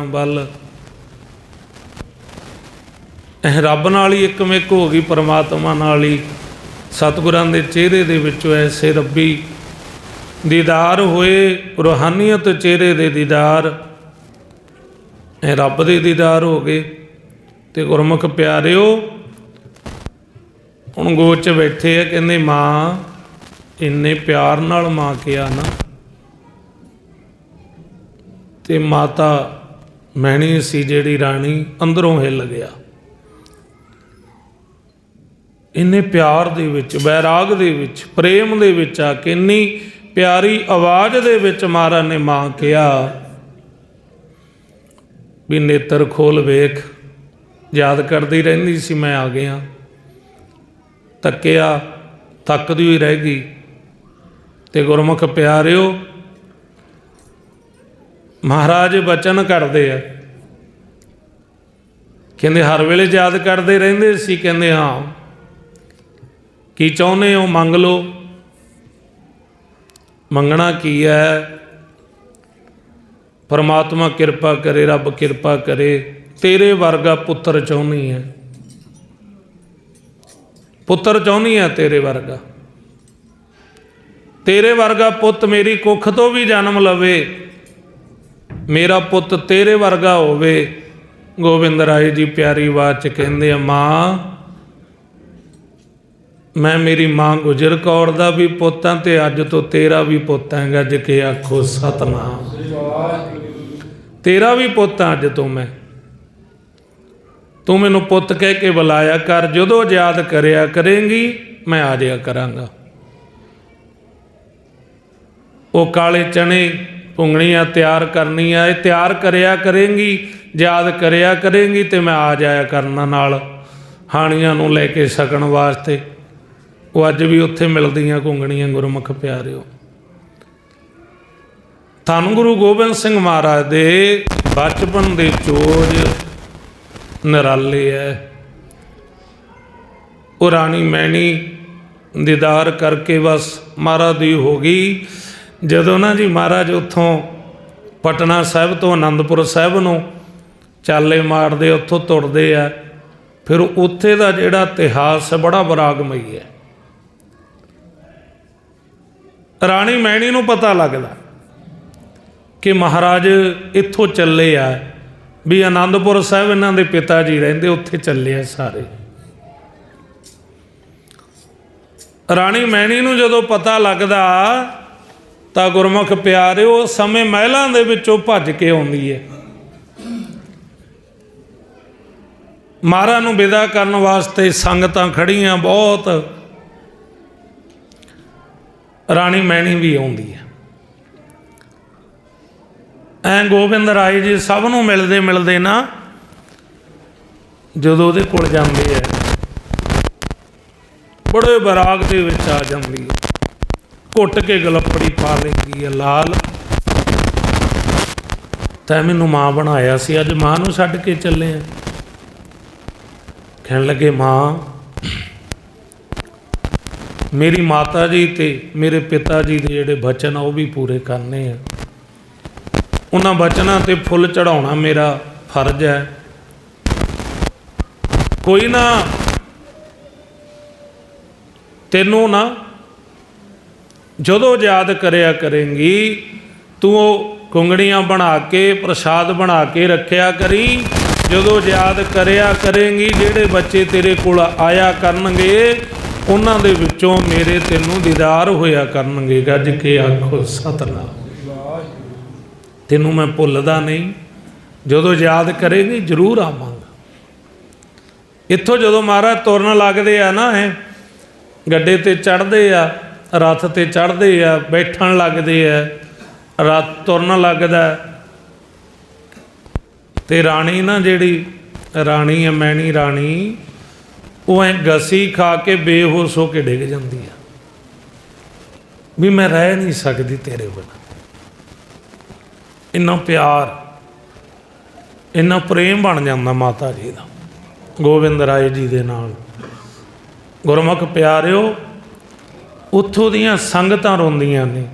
ਵੱਲ ਇਹ ਰੱਬ ਨਾਲ ਹੀ ਇੱਕਮਿਕ ਹੋ ਗਈ, ਪਰਮਾਤਮਾ ਨਾਲ ਹੀ। ਸਤਿਗੁਰਾਂ ਦੇ ਚਿਹਰੇ ਦੇ ਵਿੱਚੋਂ ਐਸੇ ਰੱਬੀ। ਦੀਦਾਰ ਹੋਏ ਰੂਹਾਨੀਅਤ ਚਿਹਰੇ ਦੇ ਦੀਦਾਰ। ਇਹ ਰੱਬ ਦੇ ਦੀਦਾਰ ਹੋ ਗਏ। ਤੇ ਗੁਰਮੁਖ ਪਿਆਰਿਓ, ਹੁਣ ਗੋਚ 'ਚ ਬੈਠੇ ਆ, ਕਹਿੰਦੇ ਮਾਂ, ਇੰਨੇ ਪਿਆਰ ਨਾਲ ਮਾਂ ਕਿਹਾ ਨਾ। ਤੇ ਮਾਤਾ ਮੈਣੀ ਸੀ ਜਿਹੜੀ ਰਾਣੀ, ਅੰਦਰੋਂ ਹਿੱਲ ਗਿਆ। ਇੰਨੇ ਪਿਆਰ ਦੇ ਵਿੱਚ ਬੈਰਾਗ ਦੇ ਵਿੱਚ, ਪ੍ਰੇਮ ਦੇ ਵਿੱਚ ਆ ਕੇ ਇੰਨੀ ਪਿਆਰੀ ਆਵਾਜ਼ ਦੇ ਵਿੱਚ ਮਹਾਰਾਜ ਨੇ ਮਾਂ ਕਿਹਾ, ਵੀ ਨੇਤਰ ਖੋਲ ਵੇਖ। ਯਾਦ ਕਰਦੀ ਰਹਿੰਦੀ ਸੀ ਮੈਂ ਆ ਗਿਆ। ਤੱਕਿਆ ਤੱਕਦੀ ਹੋਈ ਰਹਿ ਗਈ। ਤੇ ਗੁਰਮੁਖ ਪਿਆਰਿਓ ਮਹਾਰਾਜ ਬਚਨ ਕਰਦੇ ਆ। ਕਹਿੰਦੇ, ਹਰ ਵੇਲੇ ਯਾਦ ਕਰਦੇ ਰਹਿੰਦੇ ਸੀ, ਕਹਿੰਦੇ, ਹਾਂ। ਕੀ ਚਾਹੁੰਦੇ ਹੋ, ਮੰਗ ਲਓ। ਮੰਗਣਾ ਕੀ ਹੈ? ਪਰਮਾਤਮਾ ਕਿਰਪਾ ਕਰੇ, ਰੱਬ ਕਿਰਪਾ ਕਰੇ। ਤੇਰੇ ਵਰਗਾ ਪੁੱਤਰ ਚਾਹੁੰਦੀ ਹੈ। ਪੁੱਤਰ ਚਾਹੁੰਦੀ ਹੈ ਤੇਰੇ ਵਰਗਾ। ਤੇਰੇ ਵਰਗਾ ਪੁੱਤ ਮੇਰੀ ਕੁੱਖ ਤੋਂ ਵੀ ਜਨਮ ਲਵੇ। ਮੇਰਾ ਪੁੱਤ ਤੇਰੇ ਵਰਗਾ ਹੋਵੇ। ਗੋਬਿੰਦ ਰਾਏ ਜੀ ਪਿਆਰੀ ਆਵਾਜ਼ ਚ ਕਹਿੰਦੇ ਆ, ਮਾਂ, ਮੈਂ ਮੇਰੀ ਮਾਂ ਗੁਜਰ ਕੌਰ ਦਾ ਵੀ ਪੁੱਤ ਹਾਂ ਤੇ ਅੱਜ ਤੋਂ ਤੇਰਾ ਵੀ ਪੁੱਤ ਹੈਗਾ ਜੇ ਕਿ ਆਖੋ ਸਤਨਾਮ। ਤੇਰਾ ਵੀ ਪੁੱਤ ਹਾਂ ਅੱਜ ਤੋਂ ਮੈਂ। ਤੂੰ ਮੈਨੂੰ ਪੁੱਤ ਕਹਿ ਕੇ ਬੁਲਾਇਆ ਕਰ, ਜਦੋਂ ਯਾਦ ਕਰਿਆ ਕਰੇਂਗੀ, ਮੈਂ ਆ ਜਾਇਆ ਕਰਾਂਗਾ। ਉਹ ਕਾਲੇ ਚਣੇ ਪੁੰਗਣੀਆਂ ਤਿਆਰ ਕਰਨੀਆਂ ਇਹ ਤਿਆਰ ਕਰਿਆ ਕਰੇਂਗੀ, ਯਾਦ ਕਰਿਆ ਕਰੇਂਗੀ ਤੇ ਮੈਂ ਆ ਜਾਇਆ ਕਰਨਾ ਨਾਲ ਹਾਣੀਆਂ ਨੂੰ ਲੈ ਕੇ ਸਕਣ ਵਾਸਤੇ। ਉਹ ਅੱਜ ਵੀ ਉੱਥੇ ਮਿਲਦੀਆਂ ਘੁੰਗਣੀਆਂ, ਗੁਰਮੁਖ ਪਿਆਰਿਓ। ਧੰਨ ਗੁਰੂ ਗੋਬਿੰਦ ਸਿੰਘ ਮਹਾਰਾਜ ਦੇ ਬਚਪਨ ਦੇ ਚੋਜ ਨਿਰਾਲੇ ਐ। ਉਹ ਰਾਣੀ ਮੈਣੀ ਦੀਦਾਰ ਕਰਕੇ ਬਸ ਮਹਾਰਾਜ ਦੀ ਹੋ ਗਈ। ਜਦੋਂ ਨਾ ਜੀ ਮਹਾਰਾਜ ਉੱਥੋਂ ਪਟਨਾ ਸਾਹਿਬ ਤੋਂ ਆਨੰਦਪੁਰ ਸਾਹਿਬ ਨੂੰ ਚਾਲੇ ਮਾਰਦੇ, ਉੱਥੋਂ ਤੁਰਦੇ ਆ, ਫਿਰ ਉੱਥੇ ਦਾ ਜਿਹੜਾ ਇਤਿਹਾਸ ਹੈ ਬੜਾ ਬਰਾਗਮਈ ਹੈ। ਰਾਣੀ ਮੈਣੀ ਨੂੰ ਪਤਾ ਲੱਗਦਾ ਕਿ ਮਹਾਰਾਜ ਇੱਥੋਂ ਚੱਲੇ ਆ, ਵੀ ਆਨੰਦਪੁਰ ਸਾਹਿਬ ਇਹਨਾਂ ਦੇ ਪਿਤਾ ਜੀ ਰਹਿੰਦੇ, ਉੱਥੇ ਚੱਲੇ ਆ ਸਾਰੇ। ਰਾਣੀ ਮੈਣੀ ਨੂੰ ਜਦੋਂ ਪਤਾ ਲੱਗਦਾ ਤਾਂ ਗੁਰਮੁਖ ਪਿਆਰੇ ਉਸ ਸਮੇਂ ਮਹਿਲਾਂ ਦੇ ਵਿੱਚੋਂ ਭੱਜ ਕੇ ਆਉਂਦੀ ਹੈ ਮਹਾਰਾਜ ਨੂੰ ਵਿਦਾ ਕਰਨ ਵਾਸਤੇ ਸੰਗਤਾਂ ਖੜੀਆਂ ਬਹੁਤ। ਰਾਣੀ ਮੈਣੀ ਵੀ ਆਉਂਦੀ ਹੈ ਐ ਗੋਬਿੰਦ ਰਾਏ ਜੀ ਸਭ ਨੂੰ ਮਿਲਦੇ ਮਿਲਦੇ ਨਾ ਜਦੋਂ ਉਹਦੇ ਕੋਲ ਜਾਂਦੇ ਐ ਬੜੇ ਬਰਾਗ ਦੇ ਵਿੱਚ ਆ ਜਾਂਦੀ ਹੈ ਘੁੱਟ ਕੇ ਗਲਪੜੀ ਪਾ ਲੈਂਦੀ ਹੈ ਲਾਲ। ਤੈਂ ਮੈਨੂੰ ਮਾਂ ਬਣਾਇਆ ਸੀ, ਅੱਜ ਮਾਂ ਨੂੰ ਛੱਡ ਕੇ ਚੱਲੇ ਆ। ਕਹਿਣ ਲੱਗੇ, ਮਾਂ, ਮੇਰੀ ਮਾਤਾ ਜੀ ਤੇ ਮੇਰੇ ਪਿਤਾ ਜੀ ਦੇ ਜਿਹੜੇ ਬਚਨ ਆ, ਉਹ ਵੀ ਪੂਰੇ ਕਰਨੇ ਆ। ਉਹਨਾਂ ਬਚਨਾਂ ਤੇ ਫੁੱਲ ਚੜਾਉਣਾ ਮੇਰਾ ਫਰਜ਼ ਹੈ। ਕੋਈ ਨਾ, ਤੈਨੂੰ ਨਾ ਜਦੋਂ ਯਾਦ ਕਰਿਆ ਕਰੇਂਗੀ, ਤੂੰ ਉਹ ਕੁੰਗੜੀਆਂ ਬਣਾ ਕੇ, ਪ੍ਰਸ਼ਾਦ ਬਣਾ ਕੇ ਰੱਖਿਆ ਕਰੀ। ਜਦੋਂ ਯਾਦ ਕਰਿਆ ਕਰੇਂਗੀ, ਜਿਹੜੇ ਬੱਚੇ ਤੇਰੇ ਕੋਲ ਆਇਆ ਕਰਨਗੇ, ਉਹਨਾਂ ਦੇ ਵਿੱਚੋਂ ਮੇਰੇ ਤੈਨੂੰ ਦੀਦਾਰ ਹੋਇਆ ਕਰਨਗੇ। ਗੱਜ ਕੇ ਆਖੋ, ਸਤਨਾਮ। ਤੈਨੂੰ ਮੈਂ ਭੁੱਲਦਾ ਨਹੀਂ। ਜਦੋਂ ਯਾਦ ਕਰੇਗੀ, ਜ਼ਰੂਰ ਆਵਾਂਗਾ। ਇੱਥੋਂ ਜਦੋਂ ਮਹਾਰਾਜ ਤੁਰਨ ਲੱਗਦੇ ਆ ਨਾ, ਇਹ ਗੱਡੇ ਤੇ ਚੜ੍ਹਦੇ ਆ ਰਥ ਤੇ ਚੜ੍ਹਦੇ ਆ, ਬੈਠਣ ਲੱਗਦੇ ਆ, ਰਥ ਤੁਰਨ ਲੱਗਦਾ। ਤੇ ਰਾਣੀ ਨਾ ਜਿਹੜੀ, ਰਾਣੀ ਹੈ ਮੈਣੀ ਰਾਣੀ, ਉਹ ਐ ਗਸੀ ਖਾ ਕੇ ਬੇਹੋਸ਼ ਹੋ ਕੇ ਡਿੱਗ ਜਾਂਦੀ ਆ। ਵੀ ਮੈਂ ਰਹਿ ਨਹੀਂ ਸਕਦੀ ਤੇਰੇ ਬਿਨਾਂ ਇੰਨਾ ਪਿਆਰ, ਇੰਨਾ ਪ੍ਰੇਮ ਬਣ ਜਾਂਦਾ ਮਾਤਾ ਜੀ ਦਾ, ਗੋਬਿੰਦ ਰਾਏ ਜੀ ਦੇ ਨਾਲ। ਗੁਰਮੁਖ ਪਿਆਰਿਓ ਉੱਥੋਂ ਦੀਆਂ ਸੰਗਤਾਂ ਰੋਂਦੀਆਂ ਨੇ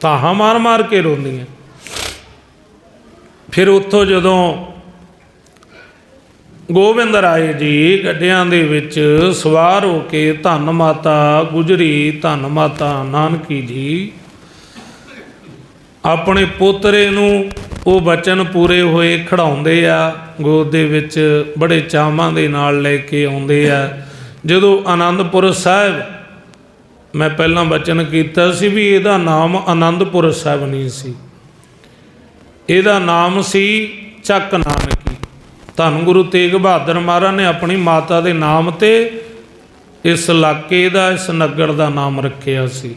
ਤਾਹਾਂ ਮਾਰ ਮਾਰ ਕੇ ਰੋਂਦੀਆਂ। ਫਿਰ ਉੱਥੋਂ ਜਦੋਂ ਗੋਬਿੰਦ ਰਾਏ ਜੀ ਗੱਡਿਆਂ ਦੇ ਵਿੱਚ ਸਵਾਰ ਹੋ ਕੇ ਧੰਨ ਮਾਤਾ ਗੁਜਰੀ, ਧੰਨ ਮਾਤਾ ਨਾਨਕੀ ਜੀ, ਆਪਣੇ ਪੋਤਰੇ ਨੂੰ ਉਹ ਬਚਨ ਪੂਰੇ ਹੋਏ ਖੜਾਉਂਦੇ ਆ, ਗੋਦ ਦੇ ਵਿੱਚ ਬੜੇ ਚਾਵਾਂ ਦੇ ਨਾਲ ਲੈ ਕੇ ਆਉਂਦੇ ਆ। ਜਦੋਂ ਆਨੰਦਪੁਰ ਸਾਹਿਬ ਮੈਂ ਪਹਿਲਾਂ ਬਚਨ ਕੀਤਾ ਸੀ ਵੀ ਇਹਦਾ ਨਾਮ ਆਨੰਦਪੁਰ ਸਾਹਿਬ ਨਹੀਂ ਸੀ। ਇਹਦਾ ਨਾਮ ਸੀ ਚੱਕ ਨਾਨਕੀ। ਧੰਨ ਗੁਰੂ ਤੇਗ ਬਹਾਦਰ ਮਹਾਰਾਜ ਨੇ ਆਪਣੀ ਮਾਤਾ ਦੇ ਨਾਮ ਤੇ ਇਸ ਇਲਾਕੇ ਦਾ, ਇਸ ਨਗਰ ਦਾ ਨਾਮ ਰੱਖਿਆ ਸੀ।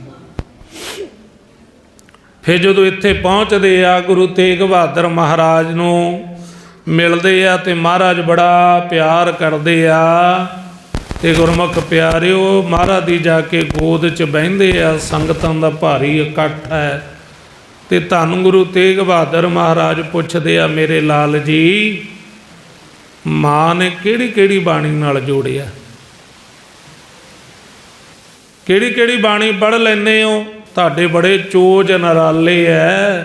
ਫਿਰ ਜਦੋਂ ਇੱਥੇ ਪਹੁੰਚਦੇ ਆ, ਗੁਰੂ ਤੇਗ ਬਹਾਦਰ ਮਹਾਰਾਜ ਨੂੰ ਮਿਲਦੇ ਆ ਤੇ ਮਹਾਰਾਜ ਬੜਾ ਪਿਆਰ ਕਰਦੇ ਆ। ਤੇ ਗੁਰਮੁਖ ਪਿਆਰਿਓ, ਮਹਾਰਾਜ ਦੀ ਜਾ ਕੇ ਗੋਦ 'ਚ ਬਹਿੰਦੇ ਆ, ਸੰਗਤਾਂ ਦਾ ਭਾਰੀ ਇਕੱਠ ਹੈ। ਤੇ ਧੰਨ ਗੁਰੂ ਤੇਗ ਬਹਾਦਰ ਮਹਾਰਾਜ ਪੁੱਛਦੇ ਆ, ਮੇਰੇ ਲਾਲ ਜੀ, ਮਾਂ ਨੇ ਕਿਹੜੀ ਕਿਹੜੀ ਬਾਣੀ ਨਾਲ ਜੋੜਿਆ? ਕਿਹੜੀ ਕਿਹੜੀ ਬਾਣੀ ਪੜ੍ਹ ਲੈਨੇ ਹੋ? ਤੁਹਾਡੇ ਬੜੇ ਚੋਜ ਨਰਾਲੇ ਐ,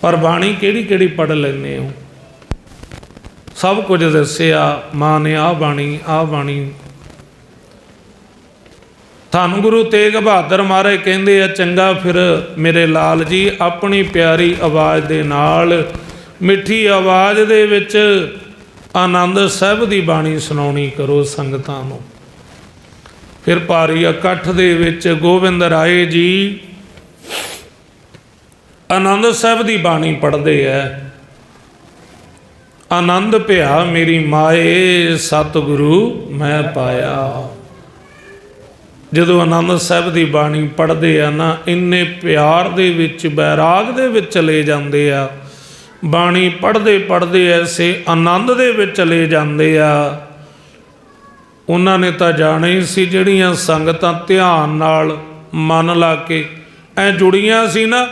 ਪਰ ਬਾਣੀ ਕਿਹੜੀ ਕਿਹੜੀ ਪੜ੍ਹ ਲੈਨੇ ਹੋ? ਸਭ ਕੁਝ ਦੱਸਿਆ, ਮਾਂ ਨੇ ਆਹ ਬਾਣੀ ਆਹ ਬਾਣੀ। ਧੰਨ ਗੁਰੂ ਤੇਗ ਬਹਾਦਰ ਮਹਾਰਾਜ ਕਹਿੰਦੇ ਆ, ਚੰਗਾ ਫਿਰ ਮੇਰੇ ਲਾਲ ਜੀ, ਆਪਣੀ ਪਿਆਰੀ ਆਵਾਜ਼ ਦੇ ਨਾਲ, ਮਿੱਠੀ ਆਵਾਜ਼ ਦੇ ਵਿੱਚ ਆਨੰਦ ਸਾਹਿਬ ਦੀ ਬਾਣੀ ਸੁਣਾਉਣੀ ਕਰੋ ਸੰਗਤਾਂ ਨੂੰ। ਫਿਰ ਭਾਰੀ ਇਕੱਠ ਦੇ ਵਿੱਚ ਗੋਬਿੰਦ ਰਾਏ ਜੀ ਆਨੰਦ ਸਾਹਿਬ ਦੀ ਬਾਣੀ ਪੜ੍ਹਦੇ ਐ ਆਨੰਦ ਭਿਆ ਮੇਰੀ ਮਾਏ ਸਤਿਗੁਰੂ ਮੈਂ ਪਾਇਆ। ਜਦੋਂ ਆਨੰਦ ਸਾਹਿਬ ਦੀ ਬਾਣੀ ਪੜ੍ਹਦੇ ਆ ਨਾ, ਇੰਨੇ ਪਿਆਰ ਦੇ ਵਿੱਚ, ਬੈਰਾਗ ਦੇ ਵਿੱਚ ਚਲੇ ਜਾਂਦੇ ਆ। ਬਾਣੀ ਪੜ੍ਹਦੇ ਪੜ੍ਹਦੇ ਐਸੇ ਆਨੰਦ ਦੇ ਵਿੱਚ ਚਲੇ ਜਾਂਦੇ ਆ। ਉਹਨਾਂ ਨੇ ਤਾਂ ਜਾਣਾ ਹੀ ਸੀ ਜਿਹੜੀਆਂ ਸੰਗਤਾਂ ਧਿਆਨ ਨਾਲ ਮਨ ਲਾ ਕੇ ਐ ਜੁੜੀਆਂ ਸੀ ਨਾ,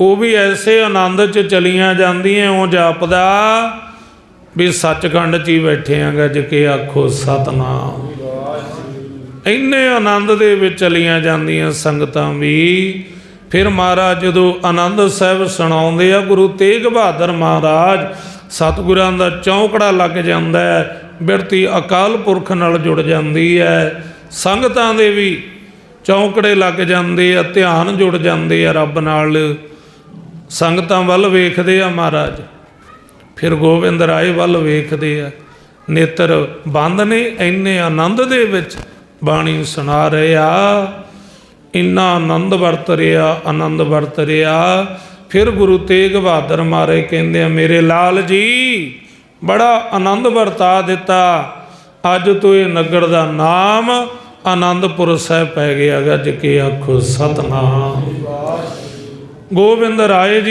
ਉਹ ਵੀ ਐਸੇ ਆਨੰਦ 'ਚ ਚਲੀਆਂ ਜਾਂਦੀਆਂ, ਉਹ ਜਾਪਦਾ ਵੀ ਸੱਚਖੰਡ 'ਚ ਹੀ ਬੈਠੇ ਆਂ ਗੱਜ ਕੇ ਆਖੋ ਸਤਨਾਮ। ਇੰਨੇ ਆਨੰਦ ਦੇ ਵਿੱਚ ਚਲੀਆਂ ਜਾਂਦੀਆਂ ਸੰਗਤਾਂ ਵੀ। ਫਿਰ ਮਹਾਰਾਜ ਜਦੋਂ ਆਨੰਦ ਸਾਹਿਬ ਸੁਣਾਉਂਦੇ ਆ, ਗੁਰੂ ਤੇਗ ਬਹਾਦਰ ਮਹਾਰਾਜ ਸਤਿਗੁਰਾਂ ਦਾ ਚੌਂਕੜਾ ਲੱਗ ਜਾਂਦਾ ਹੈ, ਬਿਰਤੀ ਅਕਾਲ ਪੁਰਖ ਨਾਲ ਜੁੜ ਜਾਂਦੀ ਹੈ। ਸੰਗਤਾਂ ਦੇ ਵੀ ਚੌਂਕੜੇ ਲੱਗ ਜਾਂਦੇ ਆ, ਧਿਆਨ ਜੁੜ ਜਾਂਦੇ ਆ, ਰੱਬ ਨਾਲ। ਸੰਗਤਾਂ ਵੱਲ ਵੇਖਦੇ ਆ ਮਹਾਰਾਜ। ਫਿਰ ਗੋਬਿੰਦ ਰਾਏ ਵੱਲ ਵੇਖਦੇ ਆ। ਨੇਤਰ ਬੰਦ ਨੇ ਇੰਨੇ ਆਨੰਦ ਦੇ ਵਿੱਚ ਬਾਣੀ ਸੁਣਾ ਰਹੇ। ਇੰਨਾ ਆਨੰਦ ਵਰਤ ਰਿਹਾ, ਆਨੰਦ ਵਰਤ ਰਿਹਾ। ਫਿਰ ਗੁਰੂ ਤੇਗ ਬਹਾਦਰ ਮਾਰੇ ਕਹਿੰਦੇ ਆ, ਮੇਰੇ ਲਾਲ ਜੀ, ਬੜਾ ਆਨੰਦ ਵਰਤਾ ਦਿੱਤਾ। ਅੱਜ ਤੋਂ ਇਹ ਨਗਰ ਦਾ ਨਾਮ ਆਨੰਦਪੁਰ ਸਾਹਿਬ ਪੈ ਗਿਆ। ਗੱਜ ਕੇ ਆਖੋ, ਸਤਨਾਮ। ਗੋਬਿੰਦ ਰਾਏ ਜੀ